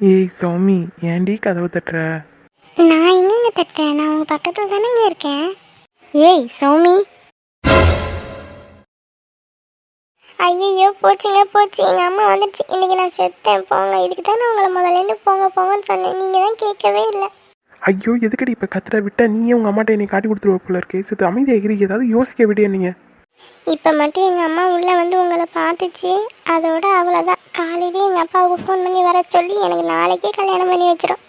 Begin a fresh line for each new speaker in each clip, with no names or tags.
ஏய் சௌமி ஏன்டி கதவு தட்டுற?
நான் எங்கங்க தட்டுறேன்? நான் உங்க பக்கத்துல தானேங்க இருக்கேன். ஏய் சௌமி ஐயோ போச்சுங்க போச்சு. எங்கள் அம்மா வந்துடுச்சு இன்னைக்கு நான் செத்தேன். போங்க. இதுக்கு தான் நான் உங்களை முதல்லேருந்து போங்க போங்கன்னு சொன்னேன். நீங்கள் தான் கேட்கவே இல்லை.
ஐயோ எதுக்கடி இப்போ கத்துற? விட்டா நீயே உங்கள் அம்மாட்ட என்னை காட்டி கொடுத்துருவ போல இருக்கே. சித்து அமைதியாக இரு. ஏதாவது யோசிக்க விடிய நீங்கள்
இப்போ மட்டும் எங்கள் அம்மா உள்ளே வந்து உங்களை பார்த்துச்சு. அதோட அவ்வளோதான் காலையிலே எங்கள் அப்பாவுக்கு ஃபோன் பண்ணி வர சொல்லி எனக்கு நாளைக்கே கல்யாணம் பண்ணி வச்சிடும்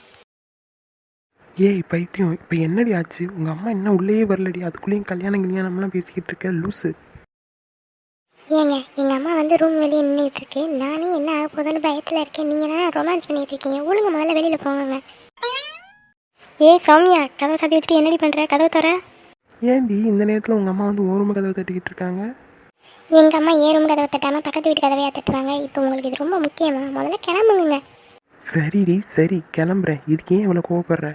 ஏய் பைத்தியம். இப்போ என்னடி ஆச்சு? உங்கள் அம்மா என்ன உள்ளேயே வரலடி. அதுக்குள்ளேயும் கல்யாணம் கல்யாணம்லாம் பேசிக்கிட்டு இருக்க. லூசு.
ஏங்க எங்கள் அம்மா வந்து ரூம் வெளியே நின்றுட்டு இருக்கு நானே என்ன ஆக போதுன்னு பயத்தில் இருக்கேன். நீங்கள் ரொமான்ஸ் பண்ணிட்டு இருக்கீங்க? ஒழுங்க முதல்ல வெளியில் போங்க ஏய் சௌமியா கதவை சாத்தி வச்சுட்டு என்னடி பண்ணுற கதவை தர
ஏன்டி இந்த நேரத்தில் உங்கள் அம்மா வந்து ஓரமாக கதவை தட்டிக்கிட்டு இருக்காங்க?
எங்கள் அம்மா ஏ ரூம் கதவை தட்டாமல் பக்கத்து வீட்டு கதவையா தட்டுவாங்க? இப்போ உங்களுக்கு இது ரொம்ப முக்கியமா? முதல்ல கிளம்புங்க.
சரிடி சரி கிளம்புறேன். இதுக்கு ஏன் இவ்வளோ கோவப்படுற?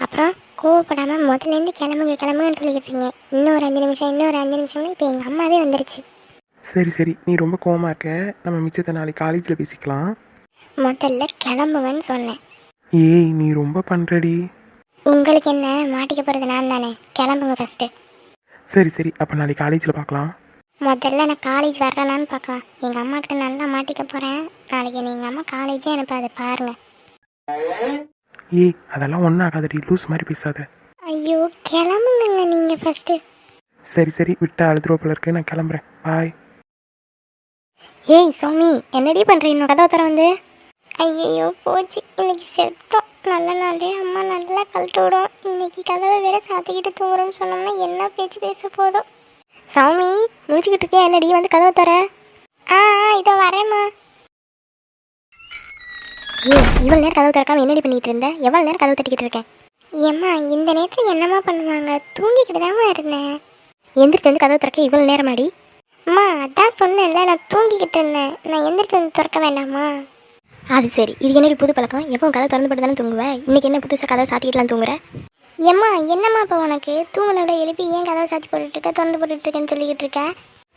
அப்புறம் கோவப்படாமல் முதல்லேருந்து கிளம்புங்க கிளம்புங்கன்னு சொல்லிக்கிட்டு இருந்தேன் இன்னொரு அஞ்சு நிமிஷம் இன்னொரு அஞ்சு நிமிஷம்னு இப்போ எங்கள் அம்மாவே வந்துருச்சு.
சரி சரி. நீ ரொம்ப கோவமா இருக்க. நம்ம மிச்சத்தை நாளைக்கு காலேஜில் பேசிக்கலாம்.
முதல்ல கிளம்புங்கன்னு சொன்னேன்.
ஏய் நீ ரொம்ப பண்ணுறடி
உங்களுக்கு என்ன மாட்டிக்க போகிறது நான் தானே? கிளம்புங்க ஃபஸ்ட்டு
சரி சரி. அப்போ நாளைக்கு காலேஜில் பார்க்கலாம்.
முதல்ல நான் காலேஜ் வர்றேனான்னு பார்க்கலாம். எங்கள் அம்மா கிட்ட நல்லா மாட்டிக்க போகிறேன் நாளைக்கு எங்கள் அம்மா காலேஜே அனுப்பாது பாருங்கள்
ஏய் அதெல்லாம் ஒன்றும் ஆகாதடி. லூஸ் மாதிரி பேசாத.
ஐயோ கிளம்புங்க நீங்கள் ஃபஸ்ட்டு
சரி சரி. விட்டா அழுதுருவ போல இருக்கு. நான் கிளம்புறேன். பாய்
ஏய் சோமி என்னடி பண்ணுற இன்னும் கதவை தர வந்து. ஐயோ போச்சு. இன்னைக்கு செத்தோம். நல்ல நாளே அம்மா நல்லா கழட்டு விடும். இன்னைக்கு கதவை வேற சாத்திக்கிட்டு தூங்குறோம்னு சொன்னோம்னா என்ன பேச்சு பேச போதும் சௌமி முடிச்சுக்கிட்டு இருக்கேன் என்னடி வந்து கதவை தர ஆ ஆ, இதோ வரேம்மா. ஏய் இவ்வளோ நேரம் கதவு திறக்காம என்னடி பண்ணிகிட்டு இருந்தேன் எவ்வளோ நேரம் கதவு தட்டிக்கிட்டு இருக்கேன்? ஏம்மா இந்த நேரத்தில் என்னம்மா பண்ணுவாங்க? தூங்கிக்கிட்டு தாம்மா இருந்தேன். எந்திரிச்சு வந்து கதவு திறக்க இவ்வளோ நேரமாடி? அம்மா அதான் சொன்னேன்ல நான் தூங்கிக்கிட்டு இருந்தேன். நான் எந்திரிச்சு வந்து திறக்க வேண்டாமா? அது சரி. இது என்னடி புது பழக்கம்? எப்பவும் கதை திறந்து போட்டு தானே தூங்குவேன் இன்னைக்கு என்ன புதுசாக கதவை சாத்திக்கிட்டுலாம் தூங்குற? ஏம்மா என்னம்மா இப்போ உனக்கு? தூங்கினோட எழுப்பி ஏன் கதவை சாத்தி போட்டுட்டு இருக்க திறந்து போட்டுட்டு இருக்கேன்னு சொல்லிக்கிட்டு இருக்க?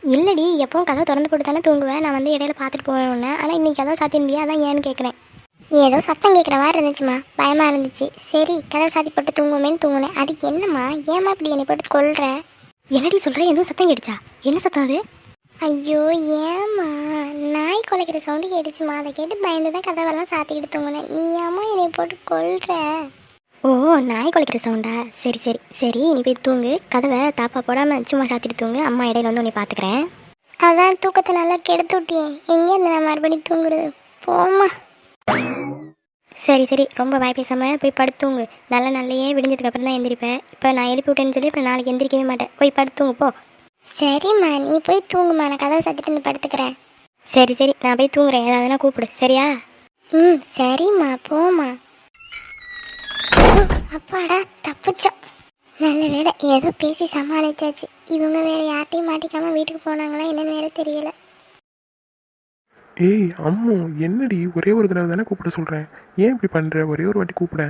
இல்லடி எப்பவும் கதவை திறந்து போட்டு தானே தூங்குவேன் நான் வந்து இடையில பார்த்துட்டு போவேன் உன்னை. ஆனால் இன்னைக்கு கதவை சாத்திருந்தியா? அதான் ஏன்னு கேட்குறேன் ஏதோ சத்தம் கேட்குற மாதிரி இருந்துச்சுமா பயமாக இருந்துச்சு. சரி கதவை சாத்தி போட்டு தூங்குவேன்னு தூங்குனேன். அதுக்கு என்னம்மா? ஏம்மா இப்படி என்னை போட்டு கொள்ற என்னடி சொல்கிற எதுவும் சத்தம் கேட்டுச்சா? என்ன சத்தம் அது? ஐயோ ஏம்மா? நாய் குலைக்கிற சவுண்டு கேட்டுச்சுமா? அதை கேட்டு பயந்து தான் கதவெல்லாம் சாத்திக்கிட்டு தூங்கினேன். நீ ஏமா என்னை போட்டு கொள்ற ஓ நாய் குலைக்கிற சவுண்டா சரி சரி. சரி நீ போய் தூங்கு. கதவை தாப்பா போடாமல் சும்மா சாத்திட்டு தூங்கு. அம்மா இடையில வந்து உன்னை பார்த்துக்கிறேன் அதான் தூக்கத்தை நல்லா கெடுத்து விட்டியே. எங்கே இருந்து நான் மறுபடியும் தூங்குறது? போம்மா. சரி சரி. ரொம்ப வாய் பேசாமல் போய் படுத்துங்க நல்ல நல்லையே விடிஞ்சதுக்கப்புறம் தான் எந்திரிப்பேன். இப்போ நான் எழுப்பி விட்டேன்னு சொல்லி அப்புறம் நாளைக்கு எந்திரிக்கவே மாட்டேன். போய் படுத்துங்க போ. சரிம்மா நீ போய் தூங்குமா நான் கதவை சத்திட்டு வந்து படுத்துக்கிறேன். சரி சரி. நான் போய் தூங்குறேன். ஏதாவதுனா கூப்பிடு. சரியா? ம் சரிம்மா. போம்மா. ஓ, அப்பாடா தப்பிச்சோம். நல்ல வேலை ஏதோ பேசி சமாளிச்சாச்சு. இவங்க வேற யார்ட்டையும் மாட்டிக்காம வீட்டுக்கு போனாங்களா என்னன்னு வேற தெரியல.
ஏய் அம்மு என்னடி? ஒரே ஒரு தடவை தானே கூப்பிட சொல்கிறேன் ஏன் இப்படி பண்ணுற ஒரே ஒரு வாட்டி கூப்பிட.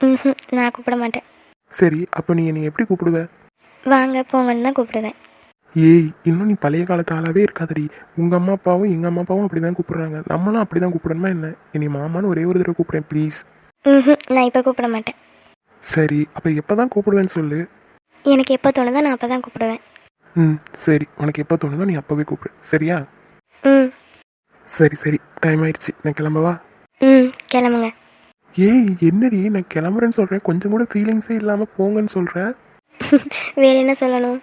ம் நான் கூப்பிட மாட்டேன்.
சரி அப்போ நீ என்னை எப்படி கூப்பிடுவ?
வாங்க போங்கன்னு தான் கூப்பிடுவேன்.
ஏய் இன்னும் நீ பழைய காலத்து ஆளாவே இருக்காதடி. உங்கள் அம்மா அப்பாவும் எங்கள் அம்மா அப்பாவும் அப்படி தான் கூப்பிடுறாங்க. நம்மளும் அப்படி தான் கூப்பிடணுமா என்ன? என்னை மாமான்னு ஒரே ஒரு தடவை கூப்பிடுறேன் ப்ளீஸ்
நான் இப்போ கூப்பிட மாட்டேன்.
சரி அப்போ எப்போ தான் கூப்பிடுவேன்னு சொல்லு.
எனக்கு எப்போ தோணுதோ நான் அப்போ தான் கூப்பிடுவேன்.
ம் சரி. உனக்கு எப்போ தோணுதோ நீ அப்போவே கூப்பிடு. சரியா?
ம்.
சரி சரி. டைம் ஆயிடுச்சு. நான் கிளம்பவா
ம் கிளம்புங்க.
ஏய் என்னடி? நான் கிளம்புறேன்னு சொல்கிறேன் கொஞ்சம் கூட ஃபீலிங்ஸே இல்லாமல் போங்கன்னு சொல்கிறேன்
வேற என்ன சொல்லணும்?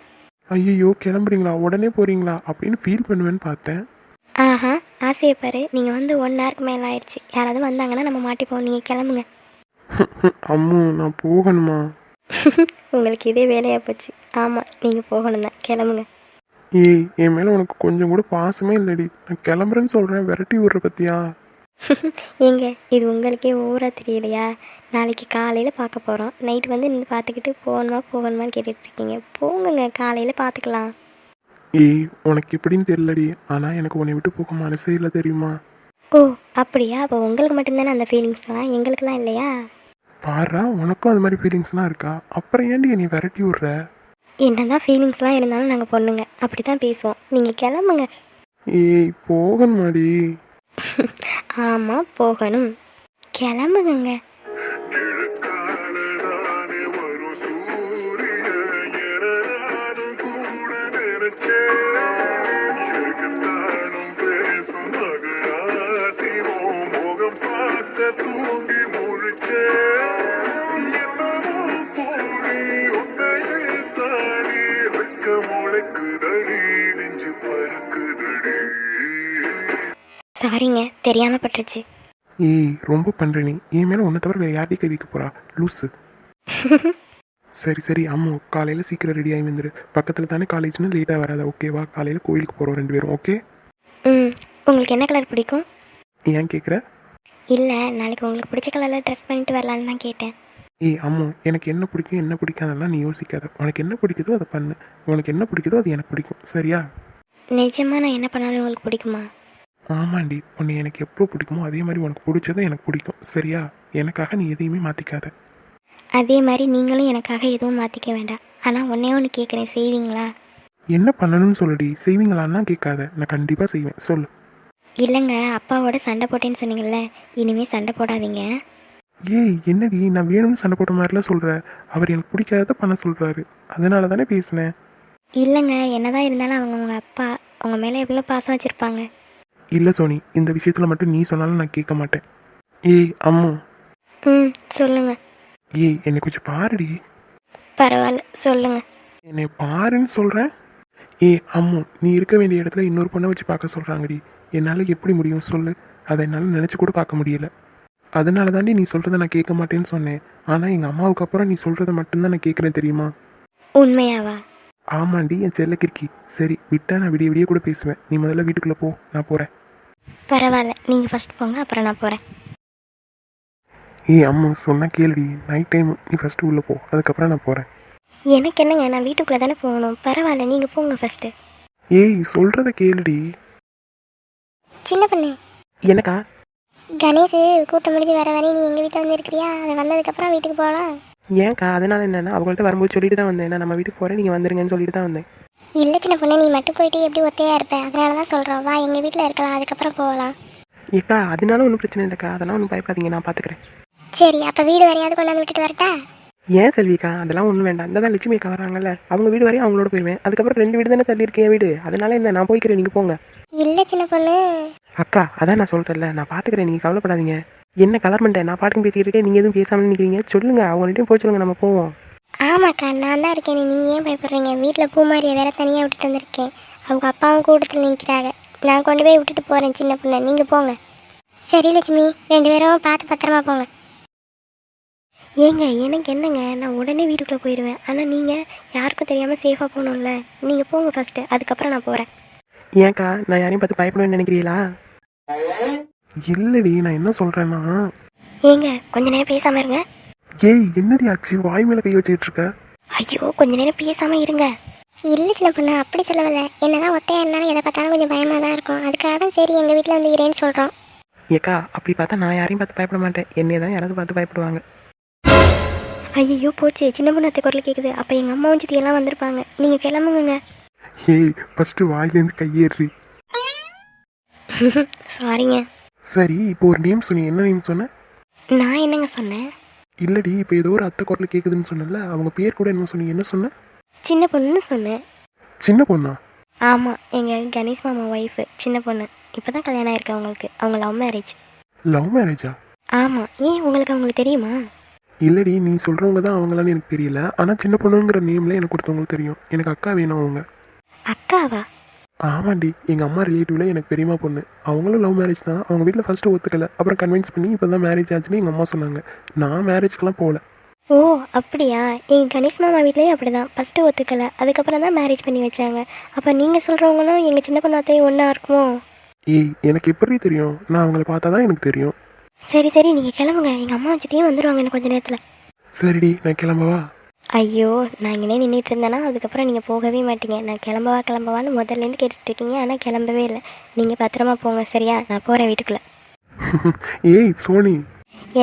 ஐயோ கிளம்புறீங்களா? உடனே போகிறீங்களா அப்படின்னு ஃபீல் பண்ணுவேன்னு பார்த்தேன்.
ஆஹா ஆசையை பாரு. நீங்கள் வந்து ஒன் ஹவருக்கு மேலே ஆயிடுச்சு. யாராவது வந்தாங்கன்னா நம்ம மாட்டிப்போம் நீங்கள் கிளம்புங்க.
அம்மு நான் போகணுமா?
உங்களுக்கு இதே வேலையாக போச்சு. ஆமாம் நீங்கள் போகணும் தான். கிளம்புங்க.
ஏய் என் மேலே உனக்கு கொஞ்சம் கூட பாசமே இல்லடி. நான் கிளம்புறேன்னு சொல்கிறேன் விரட்டி விடுற பத்தியா?
ஏங்க இது உங்களுக்கே ஊரா தெரியலையா? நாளைக்கு காலையில் பார்க்க போகிறோம் நைட் வந்து நின்று பார்த்துக்கிட்டு போகணுமா போகணுமான்னு கேட்டுட்டு இருக்கீங்க. போங்கங்க காலையில் பார்த்துக்கலாம்.
ஏய் உனக்கு எப்படின்னு தெரியலடி. ஆனால் எனக்கு உன்னை விட்டு போக மனசே இல்லை தெரியுமா?
ஓ அப்படியா? அப்போ உங்களுக்கு மட்டும்தானே அந்த ஃபீலிங்ஸ்லாம் எங்களுக்கெல்லாம் இல்லையா?
பாரா உனக்கும் அது மாதிரி ஃபீலிங்ஸ்லாம் இருக்கா? அப்புறம் ஏன்டி நீ விரட்டி விட்ற?
என்னதான் ஃபீலிங்ஸ்லாம் இருந்தாலும் நாங்கள் பொண்ணுங்க. அப்படி தான் பேசுவோம். நீங்கள் கிளம்புங்க.
ஏய் போகணுமாடி.
ஆமாம் போகணும். கிளம்புங்க. சாரிங்க தெரியாமல் பட்டுருச்சு.
ஏய் ரொம்ப பண்ற நீ. என் மேலே உன்னை தவிர வேறு யார்ட்டையும் கை வைக்க போறா? லூஸு சரி சரி அம்மு காலையில் சீக்கிரம் ரெடி ஆகி வந்துரு. பக்கத்தில் தானே காலேஜ்னு லேட்டாக வராத? ஓகேவா காலையில் கோயிலுக்கு போகிறோம் ரெண்டு பேரும் ஓகே
ம் உங்களுக்கு என்ன கலர் பிடிக்கும்?
ஏன் கேட்குற
இல்லை நாளைக்கு உங்களுக்கு பிடிச்ச கலரில் ட்ரெஸ் பண்ணிட்டு வரலான்னு தான் கேட்டேன்.
ஏய் அம்மு எனக்கு என்ன பிடிக்கும் என்ன பிடிக்காதெல்லாம் நீ யோசிக்காத. உனக்கு என்ன பிடிக்குதோ அதை பண்ணு. உனக்கு என்ன பிடிக்குதோ அது எனக்கு பிடிக்கும். சரியா?
நிஜமாக நான் என்ன பண்ணாலும் உங்களுக்கு பிடிக்குமா?
ஆமாண்டி உன்னை எனக்கு எவ்வளோ பிடிக்குமோ அதே மாதிரி உனக்கு பிடிச்சதும் எனக்கு பிடிக்கும். சரியா? எனக்காக நீ எதையுமே மாற்றிக்காத
அதே மாதிரி நீங்களும் எனக்காக எதுவும் மாற்றிக்க வேண்டாம். ஆனால் ஒன்றே ஒன்று கேட்குறேன் செய்வீங்களா?
என்ன பண்ணணும்னு சொல்லுடி. செய்வீங்களான்னா கேட்காத. நான் கண்டிப்பாக செய்வேன். சொல்லு.
இல்லைங்க அப்பாவோட சண்டை போட்டேன்னு சொன்னீங்கல்ல. இனிமேல் சண்டை போடாதீங்க.
ஏய் என்னடி? நான் வேணும்னு சண்டை போட்ட மாதிரிலாம் சொல்கிற அவர் எனக்கு பிடிக்காதத பண்ண சொல்கிறாரு அதனால தானே பேசினேன்.
இல்லைங்க என்னதான் இருந்தாலும் அவங்க உங்கள் அப்பா உங்கள் மேலே எவ்வளோ பாசம் வச்சுருப்பாங்க.
இல்லை சோனி இந்த விஷயத்தில் மட்டும் நீ சொன்னாலும் நான் கேட்க மாட்டேன். ஏய் அம்மு.
ம் சொல்லுங்கள்
ஏய் என்னை கொஞ்சம் பாருடி.
பரவாயில்ல சொல்லுங்கள்
என்னை பாருன்னு சொல்கிறேன் ஏய் அம்மு நீ இருக்க வேண்டிய இடத்துல இன்னொரு பொண்ணை வச்சு பார்க்க சொல்கிறாங்கடி என்னால் எப்படி முடியும் சொல்லு. அதை என்னால் நினச்சி கூட பார்க்க முடியல. அதனால தாண்டி நீ சொல்கிறத நான் கேட்க மாட்டேன்னு சொன்னேன். ஆனால் எங்கள் அம்மாவுக்கு அப்புறம் நீ சொல்கிறத மட்டும்தான் நான் கேட்குறேன் தெரியுமா?
உண்மையாவா?
ஆமாண்டி என் செல்ல கிறுக்கி. சரி விட்டா நான் விடிய விடிய கூட பேசுவேன். நீ முதல்ல வீட்டுக்குள்ளே போ. நான் போகிறேன்
பரவாயில்ல. நீங்கள் ஃபஸ்ட் போங்க அப்புறம் நான் போகிறேன்
ஏய் அம்மா சொன்னா கேளுடி. நைட் டைம் நீ ஃபஸ்ட்டு உள்ளே போ. அதுக்கப்புறம் நான் போகிறேன்
எனக்கு என்னங்க நான் வீட்டுக்குள்ளே தானே போகணும். பரவாயில்ல நீங்கள் போங்க ஃபஸ்ட்டு
ஏய் சொல்கிறத கேளுடி.
சின்ன பொண்ணு.
எனக்கா
கணேஷ் கூட்டம் முடிஞ்சு வர வரையும் நீ எங்கள் வீட்டில் வந்து இருக்கிறியா? அவன் வந்ததுக்கப்புறம் வீட்டுக்கு போகலாம்.
ஏன்க்கா அதனால என்னன்னா அவங்கள்ட்ட வரும்போது சொல்லிட்டு தான் வந்தேன். நான் நம்ம வீட்டுக்கு போகிறேன் நீங்கள் வந்துருங்கன்னு சொல்லிட்டு தான் வந்தேன்.
இல்லை சின்ன பொண்ணு நீ மட்டும் போயிட்டு எப்படி ஒத்தையாக இருப்ப? அதனால தான் சொல்கிறோம் வா எங்கள் வீட்டில் இருக்கலாம். அதுக்கப்புறம் போகலாம்.
ஏக்கா அதனால ஒன்றும் பிரச்சனை இல்லைக்கா. அதெல்லாம் ஒன்றும் பயப்படாதீங்க. நான் பார்த்துக்கிறேன்
சரி அப்போ வீடு வரையாவது கொண்டாந்து விட்டுட்டு வரட்டா?
ஏன் செல்விக்கா? அதெல்லாம் ஒன்றும் வேண்டாம். இந்த தான் லட்சுமி அக்கா வராங்கல்ல. அவங்க வீடு வரையும் அவங்களோட போயிடுவேன் அதுக்கப்புறம் ரெண்டு வீடு தானே தள்ளி இருக்கேன் வீடு. அதனால என்ன? நான் போய்க்கிறேன். நீங்கள் போங்க.
இல்லை சின்ன பொண்ணு.
அக்கா அதான் நான் சொல்கிறேன்ல நான் பார்த்துக்கிறேன் நீங்கள் கவலைப்படாதீங்க. என்ன கலர் பண்ணிட்டேன் நான் பாட்டுக்கு பேசிக்கிட்டு இருக்கேன். நீங்கள் எதுவும் பேசாமல் நிற்கிறீங்க சொல்லுங்க. அவங்கள்ட்டையும் போய் சொல்லுங்க. நம்ம போவோம்.
ஆமாக்கா நான் தான் இருக்கேன். நீ ஏன் பயப்படுறீங்க? வீட்டில் பூமாரியை வேற தனியாக விட்டுட்டு வந்திருக்கேன். அவங்க அப்பாவும் கூட்டத்தில் நிற்கிறாங்க நான் கொண்டு போய் விட்டுட்டு போகிறேன் சின்ன பொண்ணு. நீங்கள் போங்க. சரி லட்சுமி. ரெண்டு பேரும் பார்த்து பத்திரமா போங்க. ஏங்க எனக்கு என்னங்க? நான் உடனே வீட்டுக்குள்ளே போயிடுவேன் ஆனால் நீங்கள் யாருக்கும் தெரியாமல் சேஃபாக போகணும்ல. நீங்கள் போங்க ஃபஸ்ட்டு அதுக்கப்புறம் நான் போகிறேன்
ஏன்க்கா நான் யாரையும் பார்த்து பயப்படுவேன்னு நினைக்கிறீங்களா?
இல்லடி நான் என்ன சொல்கிறேன்னா
ஏங்க கொஞ்ச நேரம் பேசாமல் இருங்க.
ஏய் என்னடி ஆச்சு வாய் மேலே கை வச்சுக்கிட்டு இருக்க?
ஐயோ கொஞ்ச நேரம் பேசாமல் இருங்க. இல்லை சின்ன பொண்ணு அப்படி சொல்லவில்ல. என்னதான் ஒத்தையாக இருந்தாலும் எதை பார்த்தாலும் கொஞ்சம் பயமாக தான் இருக்கும். அதுக்காக தான் சரி எங்கள் வீட்டில் வந்து இரேன்னு சொல்கிறோம்
ஏக்கா அப்படி பார்த்தா நான் யாரையும் பார்த்து பயப்பட மாட்டேன். என்னைய தான் யாராவது பார்த்து பயப்படுவாங்க.
ஐயோ போச்சு சின்ன பொண்ணு அத்தை குரல் கேட்குது அப்போ எங்கள் அம்மாவும் சித்தி எல்லாம் வந்திருப்பாங்க. நீங்கள் கிளம்புங்க
ஏய் ஃபஸ்ட்டு வாயிலேருந்து கையேறி
சாரிங்க
சரி இப்போ ஒரு நேம் சொன்னி. என்ன நேம் சொன்ன?
நான் என்னங்க சொன்னேன்?
இல்லடி இப்போ ஏதோ ஒரு அத்தை குரல் கேட்குதுன்னு சொன்னல அவங்க பேர் கூட என்ன சொன்னீங்க. என்ன சொன்ன?
சின்ன பொண்ணுன்னு சொன்னேன்.
சின்ன பொண்ணா?
ஆமாம் எங்கள் கணேஷ் மாமா ஒய்ஃபு சின்ன பொண்ணு. இப்போ தான் கல்யாணம் ஆயிருக்கு அவங்களுக்கு. அவங்க லவ் மேரேஜ்
லவ் மேரேஜா
ஆமாம் ஏன் உங்களுக்கு அவங்களுக்கு தெரியுமா?
இல்லடி நீ சொல்கிறவங்க தான் அவங்களான்னு எனக்கு தெரியல. ஆனால் சின்ன பொண்ணுங்கிற நேமில் எனக்கு ஒருத்தவங்களுக்கு தெரியும். எனக்கு அக்கா வேணும் அவங்க.
அக்காவா?
ஆமாண்டி எங்கள் அம்மா ரிலேட்டிவ்ல எனக்கு பெரியம்மா பொண்ணு. அவங்களும் லவ் மேரேஜ் தான். அவங்க வீட்டில் ஃபஸ்ட்டு ஒத்துக்கல. அப்புறம் கன்வின்ஸ் பண்ணி இப்போ தான் மேரேஜ் ஆச்சுன்னு எங்கள் அம்மா சொன்னாங்க. நான் மேரேஜ்க்கெலாம் போகல.
ஓ அப்படியா? எங்கள் கணேஷ் மாமா வீட்லேயும் அப்படி தான் ஃபஸ்ட்டு ஒத்துக்கலை. அதுக்கப்புறம் தான் மேரேஜ் பண்ணி வச்சாங்க. அப்போ நீங்கள் சொல்கிறவங்களும் எங்கள் சின்ன பொண்ணு அத்தையும் ஒன்றா இருக்குமோ?
ஏய் எனக்கு எப்படி தெரியும்? நான் அவங்கள பார்த்தா தான் எனக்கு தெரியும்.
சரி சரி. நீங்கள் கிளம்புங்க. எங்கள் அம்மா சித்தியும் வந்துடுவாங்க இன்னும் கொஞ்ச நேரத்தில்.
சரிடி நான் கிளம்பவா?
ஐயோ நான் இங்கே நின்றுட்டு இருந்தேன்னா அதுக்கப்புறம் நீங்கள் போகவே மாட்டீங்க. நான் கிளம்பவா கிளம்பவான்னு முதல்லேருந்து கேட்டுட்ருக்கீங்க. ஆனால் கிளம்பவே இல்லை. நீங்கள் பத்திரமா போங்க சரியா? நான் போகிறேன் வீட்டுக்குள்ளே.
ஏய் சோனி.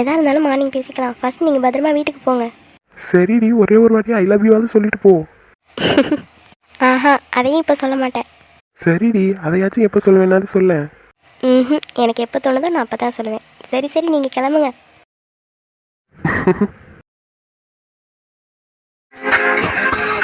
எதா இருந்தாலும் மார்னிங் பேசிக்கலாம். ஃபர்ஸ்ட் நீங்கள் பத்திரமா வீட்டுக்கு போங்க.
சரிடி ஒரே ஒரு வாட்டி ஐ லவ் யூவாவது சொல்லிட்டு போ.
ஆஹா அதையும் இப்போ சொல்ல மாட்டேன்.
சரிடி அதையாச்சும் எப்போ சொல்லுவேனாது சொல்ல
ம் எனக்கு எப்போ தோணுதோ நான் அப்போ தான் சொல்லுவேன். சரி சரி நீங்கள் கிளம்புங்க.
Thank you.